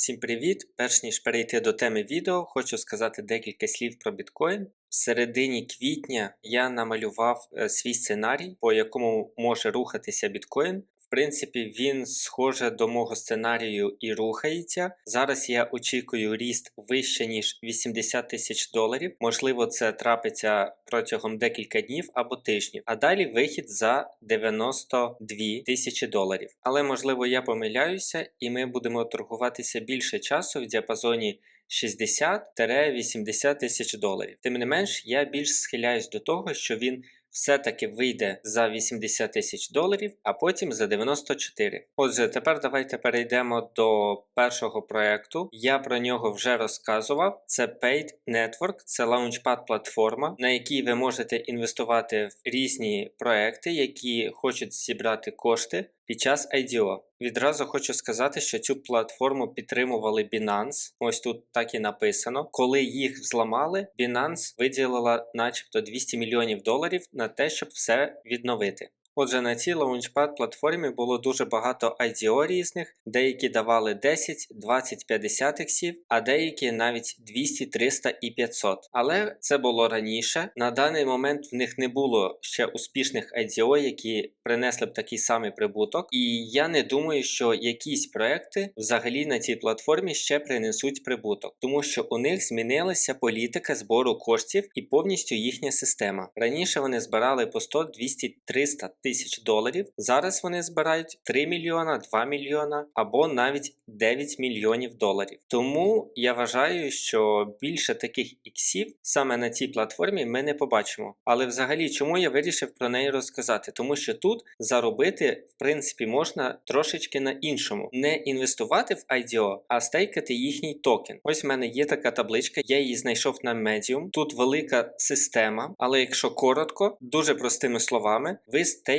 Всім привіт! Перш ніж перейти до теми відео, хочу сказати декілька слів про біткоін. В середині квітня я намалював е, свій сценарій, по якому може рухатися біткоін. Принципі, він схоже до мого сценарію і рухається. Зараз я очікую ріст вище ніж 80 тисяч доларів. Можливо, це трапиться протягом декілька днів або тижнів. А далі вихід за 92 тисячі доларів. Але можливо я помиляюся, і ми будемо торгуватися більше часу в діапазоні. 60-80 тисяч доларів. Тим не менш, я більш схиляюсь до того, що він все-таки вийде за 80 тисяч доларів, а потім за 94. Отже, тепер давайте перейдемо до першого проекту. Я про нього вже розказував. Це Paid Network, це лаунчпад платформа, на якій ви можете інвестувати в різні проекти, які хочуть зібрати кошти. Під час IDO. Відразу хочу сказати, що цю платформу підтримували Binance. Ось тут так і написано. Коли їх взламали, Binance виділила начебто 200 мільйонів доларів на те, щоб все відновити. Отже, на цій лаунчпад платформі було дуже багато IDO різних, деякі давали 10, 20, 50 іксів, а деякі навіть 200, 300 і 500. Але це було раніше. На даний момент в них не було ще успішних IDO, які принесли б такий самий прибуток. І я не думаю, що якісь проекти взагалі на цій платформі ще принесуть прибуток, тому що у них змінилася політика збору коштів і повністю їхня система. Раніше вони збирали по 100, 200, 300 тисяч доларів. Зараз вони збирають 3 мільйона, 2 мільйона або навіть 9 мільйонів доларів. Тому я вважаю, що більше таких іксів саме на цій платформі ми не побачимо. Але взагалі, чому я вирішив про неї розказати? Тому що тут заробити в принципі можна трошечки на іншому, не інвестувати в IDO, а стейкати їхній токен. Ось в мене є така табличка, я її знайшов на Medium. Тут велика система, але якщо коротко, дуже простими словами, ви стейкаєте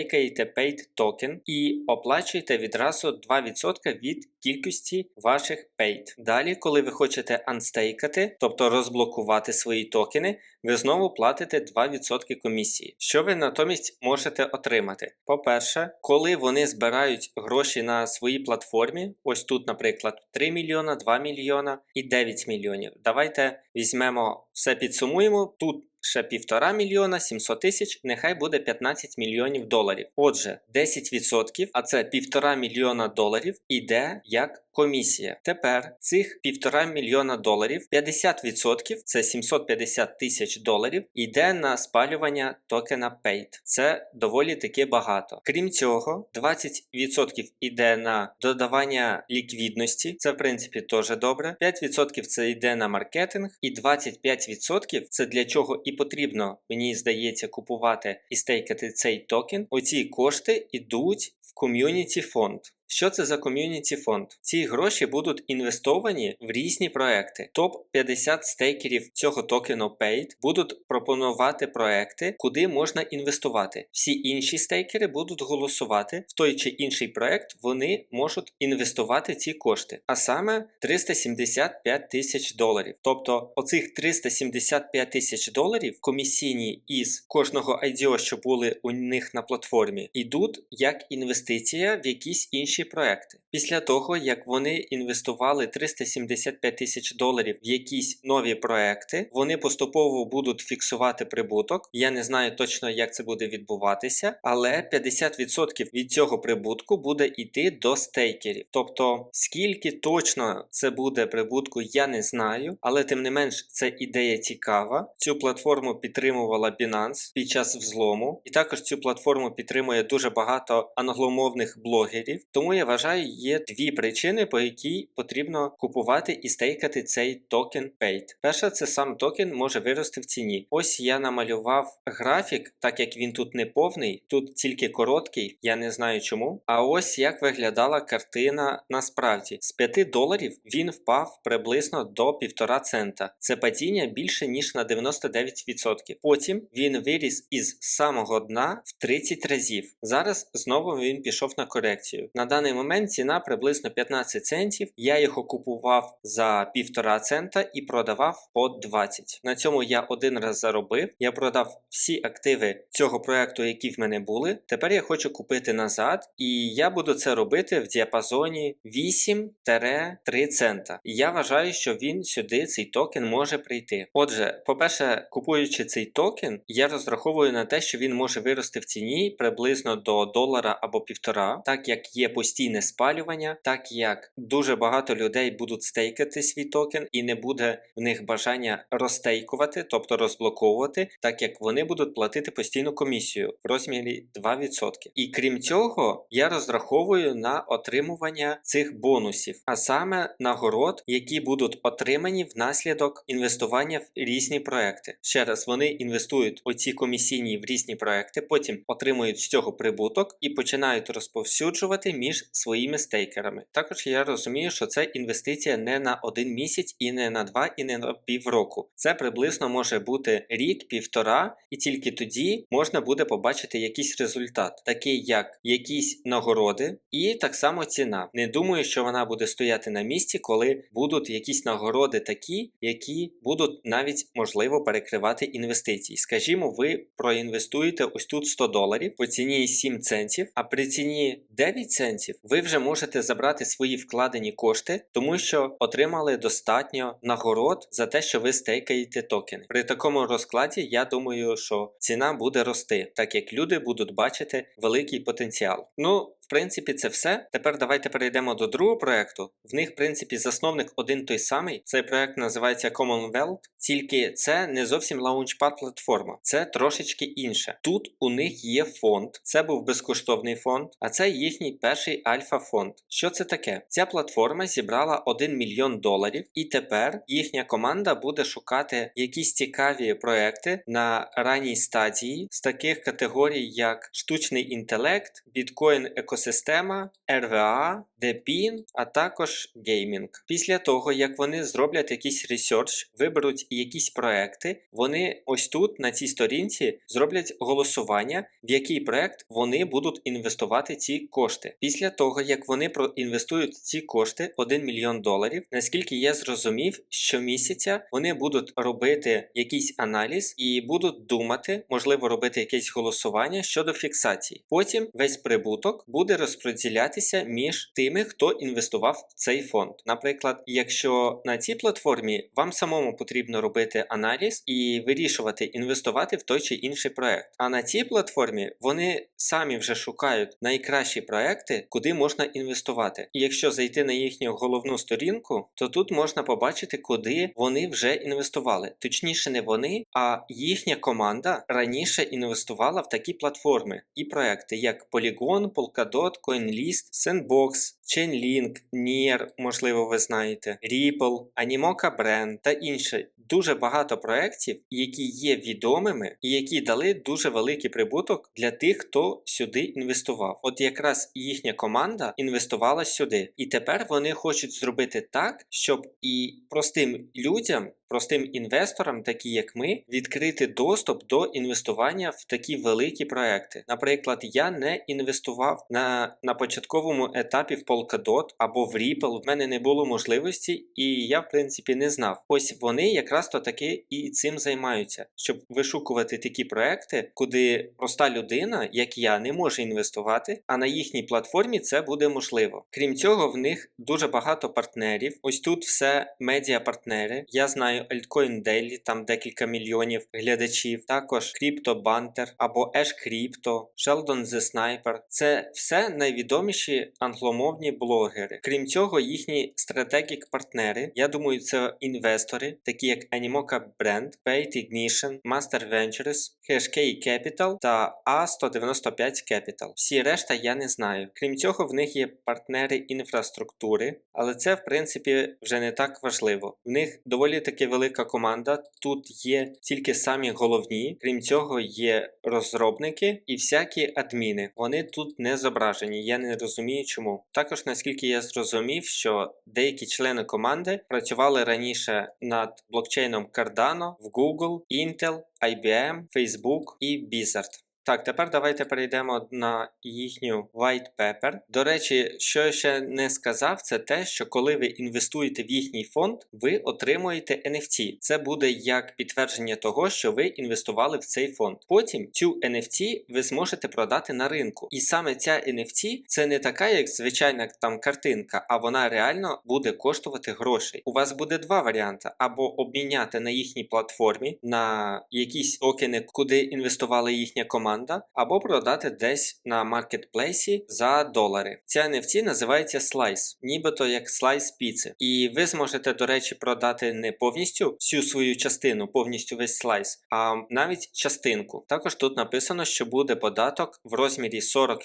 paid токен і оплачуєте відразу 2% від кількості ваших paid. Далі, коли ви хочете анстейкати, тобто розблокувати свої токени, ви знову платите 2% комісії. Що ви натомість можете отримати? По-перше, коли вони збирають гроші на своїй платформі, ось тут, наприклад, 3 мільйона, 2 мільйона і 9 мільйонів. Давайте візьмемо все підсумуємо. Тут ще півтора мільйона 700 тисяч, нехай буде 15 мільйонів доларів. Отже, 10%, а це півтора мільйона доларів, іде як комісія. Тепер цих півтора мільйона доларів, 50% це 750 тисяч доларів, йде на спалювання токена Paid. Це доволі таки багато. Крім цього, 20% йде на додавання ліквідності, це в принципі теж добре. 5% це йде на маркетинг, і 25% це для чого і потрібно, мені здається, купувати і стейкати цей токен. Оці кошти йдуть в ком'юніті фонд. Що це за ком'юніті фонд? Ці гроші будуть інвестовані в різні проекти. Топ 50 стейкерів цього токену Paid будуть пропонувати проекти, куди можна інвестувати. Всі інші стейкери будуть голосувати в той чи інший проект. Вони можуть інвестувати ці кошти, а саме 375 тисяч доларів. Тобто, оцих 375 тисяч доларів комісійні із кожного IDO, що були у них на платформі, йдуть як інвестиція в якісь інші проекти. Після того, як вони інвестували 375 тисяч доларів в якісь нові проекти, вони поступово будуть фіксувати прибуток. Я не знаю точно, як це буде відбуватися, але 50% від цього прибутку буде йти до стейкерів. Тобто, скільки точно це буде прибутку, я не знаю, але тим не менш це ідея цікава. Цю платформу підтримувала Binance під час взлому, і також цю платформу підтримує дуже багато англомовних блогерів. Тому я вважаю, є дві причини, по якій потрібно купувати і стейкати цей токен Paid. Перша, це сам токен може вирости в ціні. Ось я намалював графік, так як він тут не повний, тут тільки короткий, я не знаю чому. А ось як виглядала картина насправді. З 5 доларів він впав приблизно до 1,5 цента. Це падіння більше ніж на 99%. Потім він виріс із самого дна в 30 разів. Зараз знову він пішов на корекцію. На даний момент ціна приблизно 15 центів. Я його купував за півтора цента і продавав по 20. На цьому я один раз заробив. Я продав всі активи цього проекту, які в мене були. Тепер я хочу купити назад, і я буду це робити в діапазоні 8-3 цента. Я вважаю, що він сюди цей токен може прийти. Отже, по-перше, купуючи цей токен, я розраховую на те, що він може вирости в ціні приблизно до долара або півтора, так як є постійне спалювання, так як дуже багато людей будуть стейкати свій токен, і не буде в них бажання розстейкувати, тобто розблоковувати, так як вони будуть платити постійну комісію в розмірі 2%. І крім цього, я розраховую на отримування цих бонусів, а саме нагород, які будуть отримані внаслідок інвестування в різні проекти. Ще раз, вони інвестують оці комісійні в різні проекти, потім отримують з цього прибуток і починають розповсюджувати між своїми стейкерами. Також я розумію, що це інвестиція не на один місяць, і не на два, і не на півроку. Це приблизно може бути рік, півтора, і тільки тоді можна буде побачити якийсь результат, такий як якісь нагороди, і так само ціна. Не думаю, що вона буде стояти на місці, коли будуть якісь нагороди такі, які будуть навіть можливо перекривати інвестиції. Скажімо, ви проінвестуєте ось тут 100 доларів по ціні 7 центів, а при ціні 9 центів ви вже можете забрати свої вкладені кошти, тому що отримали достатньо нагород за те, що ви стейкаєте токени. При такому розкладі я думаю, що ціна буде рости, так як люди будуть бачити великий потенціал. Ну, принципі, це все. Тепер давайте перейдемо до другого проекту. В них, в принципі, засновник один той самий. Цей проект називається Commonwealth, тільки це не зовсім лаунчпад платформа, це трошечки інше. Тут у них є фонд, це був безкоштовний фонд, а це їхній перший альфа-фонд. Що це таке? Ця платформа зібрала 1 мільйон доларів, і тепер їхня команда буде шукати якісь цікаві проекти на ранній стадії з таких категорій, як штучний інтелект, біткоін екосистема, RVA, DePIN, а також геймінг. Після того, як вони зроблять якийсь ресерч, виберуть якісь проекти, вони ось тут на цій сторінці зроблять голосування, в який проект вони будуть інвестувати ці кошти. Після того, як вони проінвестують ці кошти 1 мільйон доларів, наскільки я зрозумів, щомісяця вони будуть робити якийсь аналіз і будуть думати, можливо, робити якесь голосування щодо фіксації. Потім весь прибуток буде розподілятися між тими, хто інвестував в цей фонд. Наприклад, якщо на цій платформі вам самому потрібно робити аналіз і вирішувати інвестувати в той чи інший проект. А на цій платформі вони самі вже шукають найкращі проекти, куди можна інвестувати. І якщо зайти на їхню головну сторінку, то тут можна побачити, куди вони вже інвестували. Точніше, не вони, а їхня команда раніше інвестувала в такі платформи і проекти, як Polygon, Polkadot, CoinList, Sandbox, Chainlink, Nier, можливо, ви знаєте, Ripple, Animoca Brand та інші. Дуже багато проєктів, які є відомими і які дали дуже великий прибуток для тих, хто сюди інвестував. От якраз їхня команда інвестувала сюди, і тепер вони хочуть зробити так, щоб і простим людям. Простим інвесторам, такі як ми, відкрити доступ до інвестування в такі великі проекти. Наприклад, я не інвестував на на початковому етапі в Polkadot або в Ripple, в мене не було можливості, і я, в принципі, не знав. Ось вони якраз то таки і цим займаються, щоб вишукувати такі проекти, куди проста людина, як я, не може інвестувати, а на їхній платформі це буде можливо. Крім цього, в них дуже багато партнерів. Ось тут все медіа-партнери. Я знаю Altcoin Daily, там декілька мільйонів глядачів, також Crypto Banter або Ash Crypto, Sheldon the Sniper. Це все найвідоміші англомовні блогери. Крім цього, їхні стратегік партнери, я думаю, це інвестори, такі як Animoca Brand, Pate Ignition, Master Ventures, Hashkey Capital та A195 Capital. Всі решта я не знаю. Крім цього, в них є партнери інфраструктури, але це в принципі вже не так важливо. В них доволі таки велика команда. Тут є тільки самі головні. Крім цього, є розробники і всякі адміни. Вони тут не зображені. Я не розумію чому. Також наскільки я зрозумів, що деякі члени команди працювали раніше над блокчейном Cardano в Google, Intel, IBM, Facebook і Blizzard. Так, тепер давайте перейдемо на їхню white paper. До речі, що я ще не сказав, це те, що коли ви інвестуєте в їхній фонд, ви отримуєте NFT. Це буде як підтвердження того, що ви інвестували в цей фонд. Потім цю NFT ви зможете продати на ринку. І саме ця NFT це не така, як звичайна там картинка, а вона реально буде коштувати грошей. У вас буде два варіанти: або обміняти на їхній платформі на якісь токени, куди інвестувала їхня команда, або продати десь на маркетплейсі за долари. Ця NFT називається Slice, нібито як слайс піци. І ви зможете, до речі, продати не повністю всю свою частину, повністю весь слайс, а навіть частинку. Також тут написано, що буде податок в розмірі 40%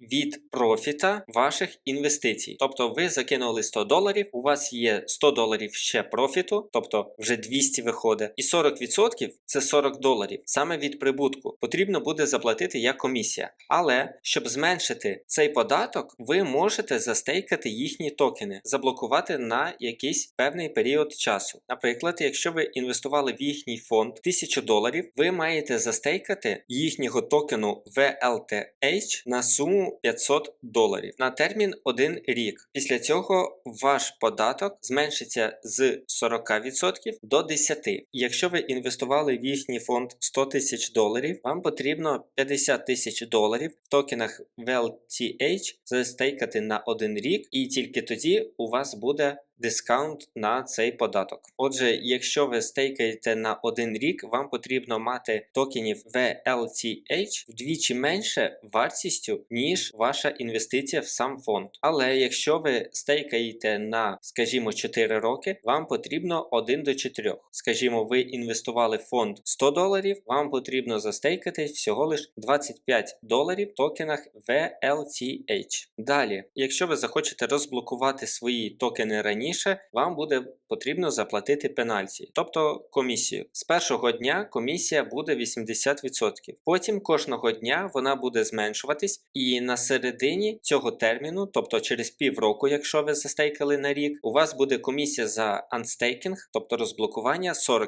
від профіта ваших інвестицій. Тобто ви закинули 100 доларів, у вас є 100 доларів ще профіту, тобто вже 200 виходить, і 40% це 40 доларів саме від прибутку. Потрібно буде заплатити як комісія. Але щоб зменшити цей податок, ви можете застейкати їхні токени, заблокувати на якийсь певний період часу. Наприклад, якщо ви інвестували в їхній фонд 1000 доларів, ви маєте застейкати їхнього токену VLTH на суму 500 доларів на термін 1 рік. Після цього ваш податок зменшиться з 40% до 10%. Якщо ви інвестували в їхній фонд 100 тисяч доларів, вам потрібно 50 тисяч доларів в токенах VLTH застейкати на один рік, і тільки тоді у вас буде дискаунт на цей податок. Отже, якщо ви стейкаєте на один рік, вам потрібно мати токенів VLTH вдвічі менше вартістю, ніж ваша інвестиція в сам фонд. Але якщо ви стейкаєте на, скажімо, 4 роки, вам потрібно 1 до 4. Скажімо, ви інвестували в фонд 100 доларів, вам потрібно застейкати всього лише 25 доларів в токенах VLTH. Далі, якщо ви захочете розблокувати свої токени раніше, вам буде потрібно заплатити пенальті, тобто комісію. З першого дня комісія буде 80%. Потім кожного дня вона буде зменшуватись, і на середині цього терміну, тобто через півроку, якщо ви застейкали на рік, у вас буде комісія за анстейкінг, тобто розблокування 40%.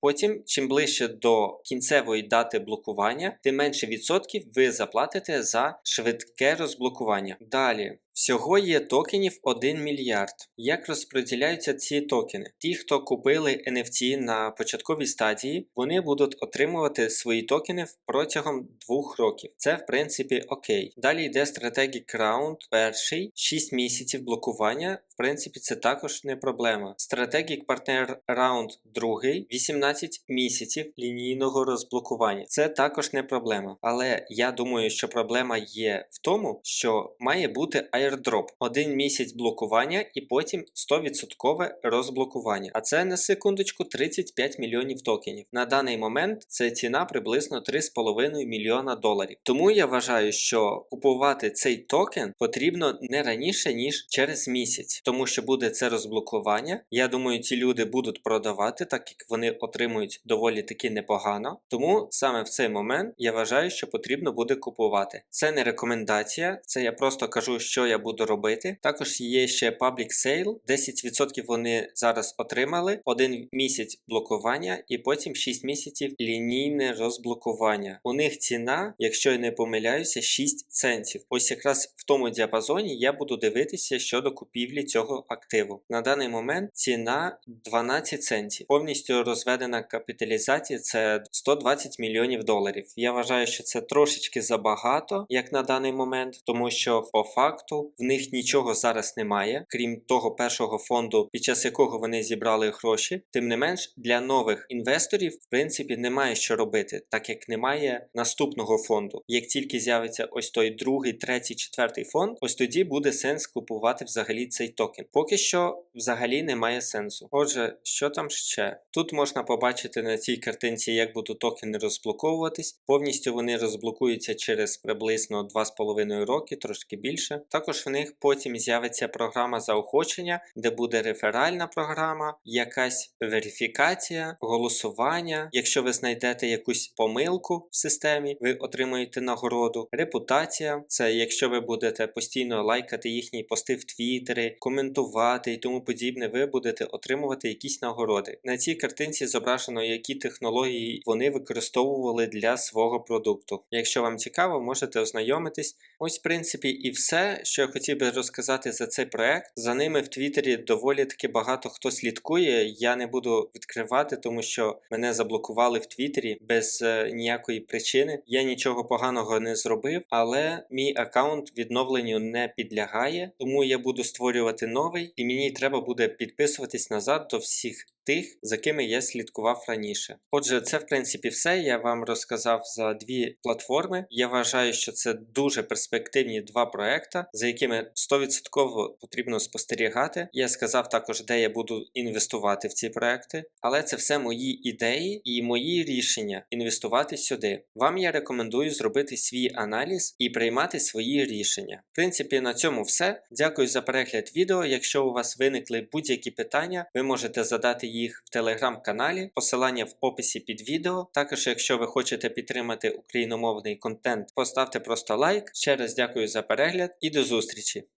Потім, чим ближче до кінцевої дати блокування, тим менше відсотків ви заплатите за швидке розблокування. Далі. Всього є токенів 1 мільярд. Як розподіляються ці токени? Ті, хто купили NFT на початковій стадії, вони будуть отримувати свої токени протягом 2 років. Це в принципі окей. Далі йде Strategic Round перший, 6 місяців блокування. В принципі, це також не проблема. Strategic Partner Round другий, 18 місяців лінійного розблокування. Це також не проблема. Але я думаю, що проблема є в тому, що має бути airdrop. Один місяць блокування і потім 100% розблокування. А це на секундочку 35 мільйонів токенів. На даний момент це ціна приблизно 3,5 мільйона доларів. Тому я вважаю, що купувати цей токен потрібно не раніше, ніж через місяць, тому що буде це розблокування. Я думаю, ці люди будуть продавати, так як вони отримують доволі таки непогано. Тому саме в цей момент я вважаю, що потрібно буде купувати. Це не рекомендація, це я просто кажу, що я буду робити. Також є ще Public Sale, 10% вони зараз отримали, один місяць блокування і потім 6 місяців лінійне розблокування. У них ціна, якщо я не помиляюся, 6 центів. Ось якраз в тому діапазоні я буду дивитися щодо купівлі цього активу. На даний момент ціна 12 центів. Повністю розведена капіталізація це 120 мільйонів доларів. Я вважаю, що це трошечки забагато, як на даний момент, тому що по факту в них нічого зараз немає, крім того першого фонду, під час якого вони зібрали гроші. Тим не менш, для нових інвесторів в принципі немає що робити, так як немає наступного фонду. Як тільки з'явиться ось той другий, третій, четвертий фонд, ось тоді буде сенс купувати взагалі цей токен. Поки що взагалі немає сенсу. Отже, що там ще? Тут можна побачити на цій картинці, як будуть токени розблоковуватись. Повністю вони розблокуються через приблизно 2,5 роки, трошки більше. Також Також в них потім з'явиться програма заохочення, де буде реферальна програма, якась верифікація, голосування. Якщо ви знайдете якусь помилку в системі, ви отримуєте нагороду. Репутація це якщо ви будете постійно лайкати їхні пости в Твіттері, коментувати і тому подібне, ви будете отримувати якісь нагороди. На цій картинці зображено, які технології вони використовували для свого продукту. Якщо вам цікаво, можете ознайомитись. Ось, в принципі, і все, що я хотів би розказати за цей проект. За ними в Твіттері доволі таки багато хто слідкує. Я не буду відкривати, тому що мене заблокували в Твіттері без е, ніякої причини. Я нічого поганого не зробив, але мій аккаунт відновленню не підлягає, тому я буду створювати новий, і мені треба буде підписуватись назад до всіх тих, за кими я слідкував раніше. Отже, це в принципі все. Я вам розказав за дві платформи. Я вважаю, що це дуже перспективні два проекти, за якими 100% потрібно спостерігати. Я сказав також, де я буду інвестувати в ці проекти, але це все мої ідеї і мої рішення інвестувати сюди. Вам я рекомендую зробити свій аналіз і приймати свої рішення. В принципі, на цьому все. Дякую за перегляд відео. Якщо у вас виникли будь-які питання, ви можете задати їх в телеграм-каналі, посилання в описі під відео. Також, якщо ви хочете підтримати україномовний контент, поставте просто лайк. Ще раз дякую за перегляд і до зустрічі!